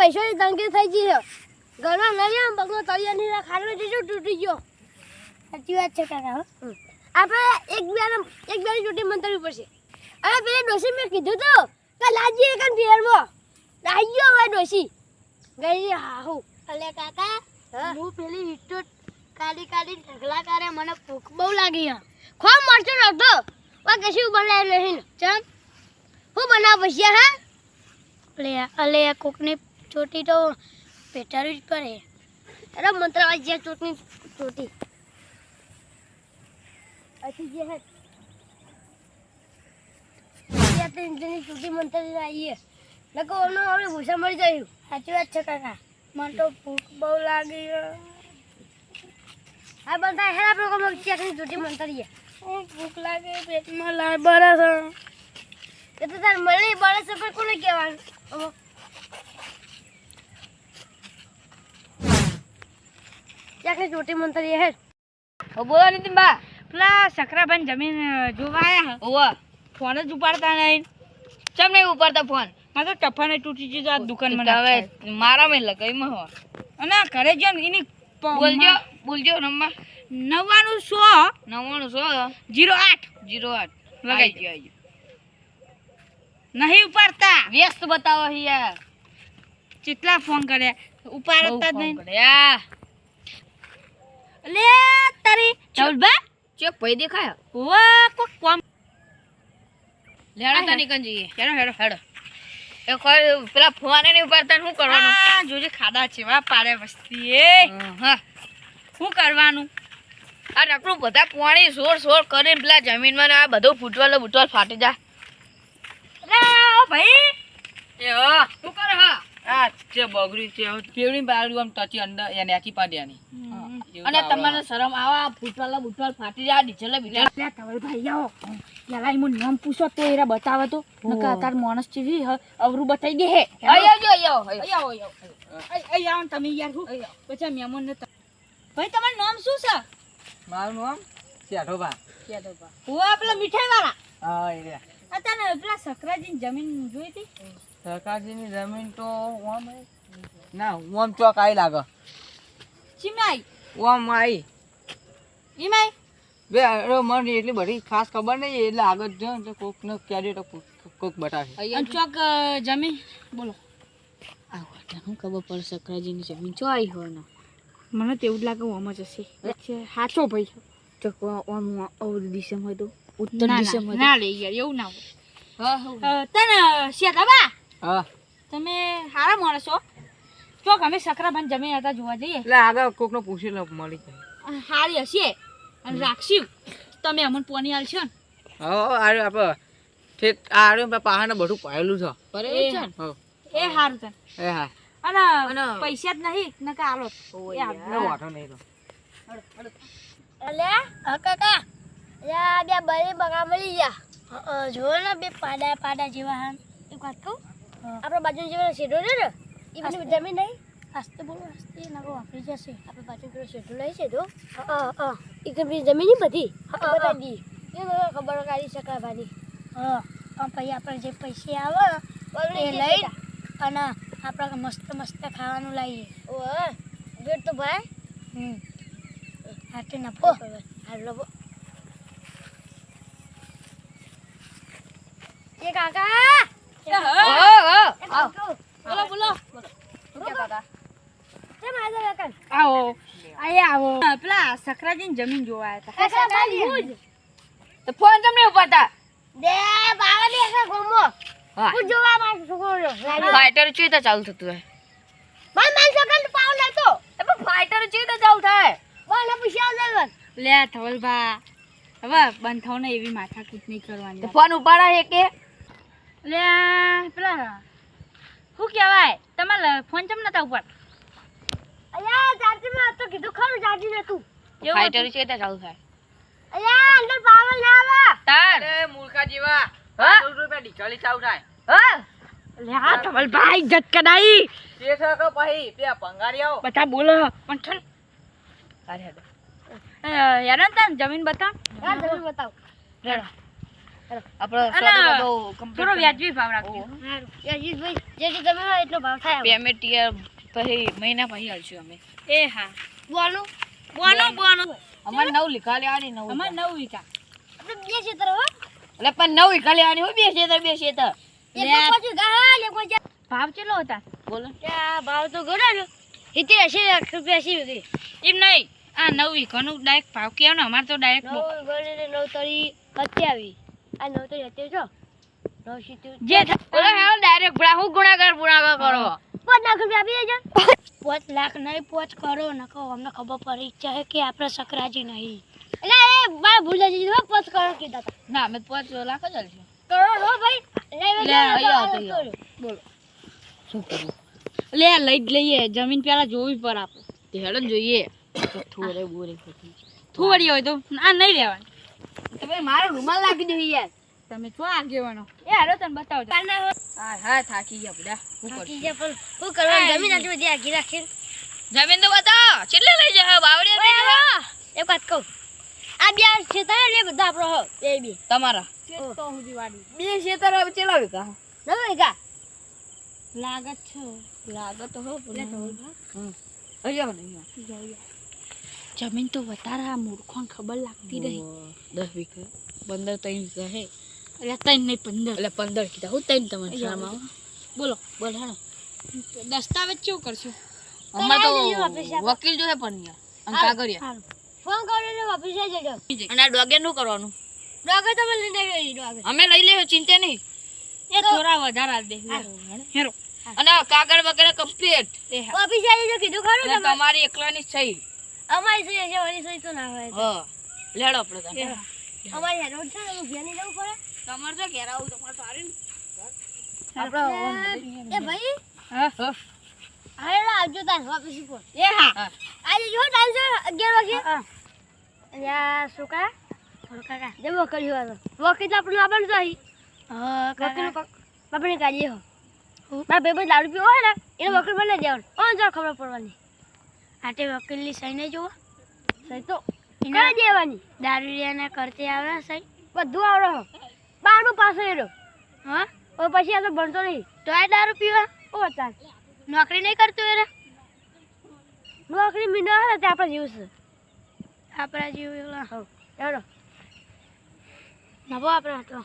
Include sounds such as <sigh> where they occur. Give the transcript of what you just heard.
પૈસાની તંગી થઈ ગઈ છે. ઘરમાં ન રહ્યા પગનો તળિયાની ખાડો જેટલો તૂટી ગયો. સાચી વાત છે કાકા હો. આપણે એક બેને એક બેની ચૂંટણી મંતરવી પડશે. અરે પેલી ડોશી મેં કીધું તો કે લાજી એક ફેરમાં લાગી ગયો હવે ડોશી. ગઈ હા હું અલે કાકા હા? પેલી હિટો કાઢી કાઢી ઢગલા કરે મને ભૂખ બહુ લાગી હા ખોમ મરચો નતો વા કશું બનાવ્યું નહીં. ચમ. હું બનાવ પછી હા? અલે અલે કોકની ચોટી તો પેટાડવી જ પડે. અરે મંત્રવાદ જે ચોટની ચોટી. જે હે. ઇન્દ્રની ચોટી મંત્ર આવીએ. ભૂસા મળી જાય સાચી વાત છે કાકા. મને તો ભૂખ બહુ લાગી. હે આ બધા હેરા પ્રોગ્રામ ચેકની ચોટી મંતરીએ. ભૂખ લાગે પેટમાં લાળ બરે છે. એ તો તાર મળી બળે છે પણ કોને કહેવાનું? હવે ચોટી મંતરી હે. ઓ બોલો નીતિન બા પેલા સકરાભાઈ જમીન જોવા આયા હ. ઓવા ફોન જ ઉપાડતા નહીં. ચમ નહીં ઉપાડતા ફોન? મારે તો ટફાને તૂટી ગયું આ દુકાનમાં તો હવે. મારા મેં લગાઈમાં હો અને ઘરે જો ને એની બોલજો બોલજો નંબર. નવ્વાણું સો નવ્વાણું સો? જીરો આઠ. જીરો આઠ. લગાઈ લગાઈ ગયો નહીં ઉપાડતા. વ્યસ્ત બતાવો યાર. કેટલા ફોન કર્યા. ઉપાડતા જ નહીં. લે તારી ચૌદબા ચેક ભઈ દેખાય. વાહ કોક કોમ. લેડા તો કંજી હેડો હેડો હેડો. એ કોઈ પેલા ફુવાને ની ઉપર ને શું કરવાનું? આ જોજે ખાડા છે વા પાડે વસ્તી એ. હા શું કરવાનું? આ નકરું બધા પાણી સોર સોર કરીને પેલા જમીનમાં આ બધું ફૂટવાલ ફૂટવાલ ફાટી જા. લે ભાઈ. એ હા. શું કરે હા? આ છે બગડી છે કેવડી પાડ્યું આમ ટચી અંદર એને આખી પાડ્યાની. અને તમારે શરમ આવા ફૂટવાલ ફૂટવાલ ફાટી જાય ડીઝલ બીજલ લે ધવલભાઈ આવો. પેલા એનું નામ પૂછો તો એરા બતાવે તો. નકા તાર માણસ અવરું બતાવી દે હે. આયો આયો આયો આયો આયો અહીં આવો ને તમે યાર હું. પછી મહેમાન ને ભાઈ તમારું નામ શું છે? મારું નામ શેઠોબા હું પેલા મીઠાઈ વાળા હા એ પેલા સકરાજી જમીન જોઈ હતી? સરકારજીની જમીન તો ઓમ હે. ના ઓમ ચોક આઈ લાગે. ચીમાઈ. ઓમ આઈ. ઈમાઈ. બે અરે મને એટલી બધી ખાસ ખબર નહીં એટલે આગળ જો ને તો કોક ને ક્યારે તો કોક બતાવે. અને ચોક જમીન? બોલો. આવો હું ખબર પડે સરકારજીની જમીન? ચો આવી હોય ને. મને તો એવું જ લાગે ઓમ જ હશે. છે સાચો ભાઈ. ચોક ઓમ ઓર દિશામાં તો? ઉત્તર દિશામાં ના લે યાર એવું ના હોય. તને શેતાબા હા. તમે હારા માણસ છો ચોક અમે સકરાભાઈ જમીન હતા જોવા જઈએ. એટલે આગળ કોક નો પૂછી લો મળી જાય. હારી હશે. અને રાખશું. તમે અમને પોની આલશો ને? હા આરે આપણે ઠેક આરે પાહાને બધું પાયેલું છે. એ હા. એ હારું છે. એ હા. અને પૈસા જ નહીં નકા આલો. એ આલો. એ વાંધો નહીં તો. અલે હા કાકા. યા બે બરી બગા મળી જા જો ને બે પાડા પાડા જેવા હા એક વાત કહું? આપણા બાજુ જેવો શેડો છે ને એ બધી જમીન નહીં આસ્તે બોલો આસ્તે નકો વાપરી જશે. આપણે બાજુ પેલો શેડો લઈ છે તો. એ કે બધી? જમીન બધી બતાવી એ ખબર કાઢી શકાય ભાઈ હા પણ પછી આપણે જે પૈસે આવે એ લઈ અને આપણે મસ્ત મસ્ત ખાવાનું લાવીએ ઓ જોડ તો ભાઈ. હમ. ઓહ. નફો હાલ ઓ એ કાકા! બોલો બોલો આવો આયા આવો પેલા સકરાજીની જમીન જોવા આવ્યા કાકા ભાઈ હું જ તો ફોન તમ નહીં ઉપાડતા દે બાવા દે ગોમો હું જોવા માં છોકરો ફાઈટર છે તો ચાલુ થતું હોય માર માર સેકન્ડ પાવ લેતો એ પણ ફાઈટર છે તો ચાલુ થાય બોલે પૂછ્યા લેવન લે ધવલભા હવે બંધ થાવ ને એવી માથાકૂટ નહીં કરવાની ફોન ઉપાડા હે કે લે પેલા શું કહેવાય? તમારે ફોન ચમ નતા ઉપર? અલ્યા ચાર્જરમાં તો કીધું ખરું ચાર્જર નતું ફાઈટર છે તો ચાલુ થાય. અલ્યા અંદર પાવર ના આવે. તાર. અરે મૂર્ખા જેવા. હા? રૂપિયા ઢીકાલી ચાલુ થાય. હા? લે આ ધવલભા ઇજ્જત તે થકો પછી બે ભંગારી આવો. બધા બોલો. પણ છન અરે. યાર તને જમીન બતાવ. જરૂર બતાવ. રેડો થોડો વ્યાજબી ભાવ રાખજો. સારું. યશિતભાઈ તમે હોય એટલો ભાવ થાય પેમેન્ટ યાર પછી મહિના પછી આલશું અમે. એ હા. બોલું. બોનો બોનો અમારે નવ લીખા લેવાની નવ અમાર નવ વીઘા. આપણે બે ક્ષેત્ર હો. એટલે પણ નવ વીઘા લેવાની હોય બે શેતર બે શેતર એક પછી ગા ને કોઈ જા ભાવ કેટલો હતા? બોલો. ભાવ તો ગણો ને સિત્તેર એસી લાખ રૂપિયા સી વીઘે એમ નહીં આ નવ વીઘાનો ડાયરેક્ટ ભાવ કેવો ને અમારે તો ડાયરેક્ટ નવ તરી સત્યાવીસ. આ નવ તો જતે છો નવ સિત્તેર જે થાય હેલો ડાયરેક્ટ હું ગુણાકાર ગુણાકાર કરો. પાંચ લાખ રૂપિયા આપી દેજો. <laughs> પાંચ લાખ નહીં પાંચ કરો નકો અમને ખબર પડી છે કે આપણે સકરાજી નહીં. એટલે એ મારા ભૂલ જઈ હો પાંચ કરોડ કીધા ના અમે પાંચ લાખ જ આલશું કરોડ હો ભાઈ. લઈ લે, અહીંયા શું કરવું લે લઈ જ લઈએ. જમીન પેલા જોવી પર આપણે તે હેડો જોઈએ. થોડે બોરે થોડી હોય તો આ નહીં લેવાની. તમે મારો રૂમાલ નાખી દો યાર. તમે શું આગેવાનો? એ હાલો તને બતાવજો હા હા થાકી ગયા બધા. શું કરશું બાકી પણ શું કરવાનું? જમીન આટલી બધી આગી રાખી જમીન તો બતાવો. કેટલે લઈ જાય બાવડી એક વાત કહું. આ બે ક્ષેત્ર ને બધા આપણો બે બે. તમારા. તો સુધી વાડી બે શેતર હવે ચેલા વીઘા નવ લાગત છે. લાગે હો હમ. અહીંયા. નહીં જમીન તો વધારે આ મૂર્ખોને ખબર લાગતી રહી. દસ વીઘા. પંદર ત્રણ વીઘા હે. એટલે ત્રણ નહીં પંદર. એટલે પંદર કીધા. હું ત્રણ તમે શરમ બોલો બોલ હેડો દસ્તાવેજ કેવું કરશું? અમારે તો. વકીલ જોશે પણ યાર અને કાગળિયા. ફોન કરીને આવી જજો. અને આ ડોગે નું કરવાનું? ડોગે તમે લઈને આવી ડોગે. અમે લઈ લેવું ચિંતા નહીં. એ થોડા વધારે આલ દે. હેરો અને કાગળ વગેરે કમ્પ્લીટ વાપસ આવી જજો કીધું ખરું તમારી. એકલાની જ સહી અમારી સહી છે મારી સહી તો ના હોય હા લેડો આપણે તને. અમારી હેરોડ છે ને ઘેરની જવું પડે. તમારે તો ઘેર આવું તમારે સારી એ ભાઈ? હા. હાલો આવજો તાર ઉપર એ હા. આજે જો ટાઈમ છે અગિયાર વાગે. યા શું કા? થોડું કાકા. જમો કર્યું હતો વકીલ આપણે આવવાનું તો અહીં હા વકીલ બાપને કાઢીએ હો. મારા ભાઈ દારૂ પીવો હોય ને એને વકીલ બને દેવાનું ઓન જો ખબર પડવાની. આટે વકીલની સહી નહીં જોવો સહી તો એના દેવાની? દારૂડિયાને કરતે આવડે સહી? બધું આવડે બારનું પાસે એરો હા? ઓ પછી આ તો ભણતો નહીં. તો આ દારૂ પીવા? ઓ ચાલ નોકરી નહીં કરતું એને નોકરી મીનો હે ને તે આપણે જીવ છે. આપણા જેવું ચાલો નવો આપણે હતો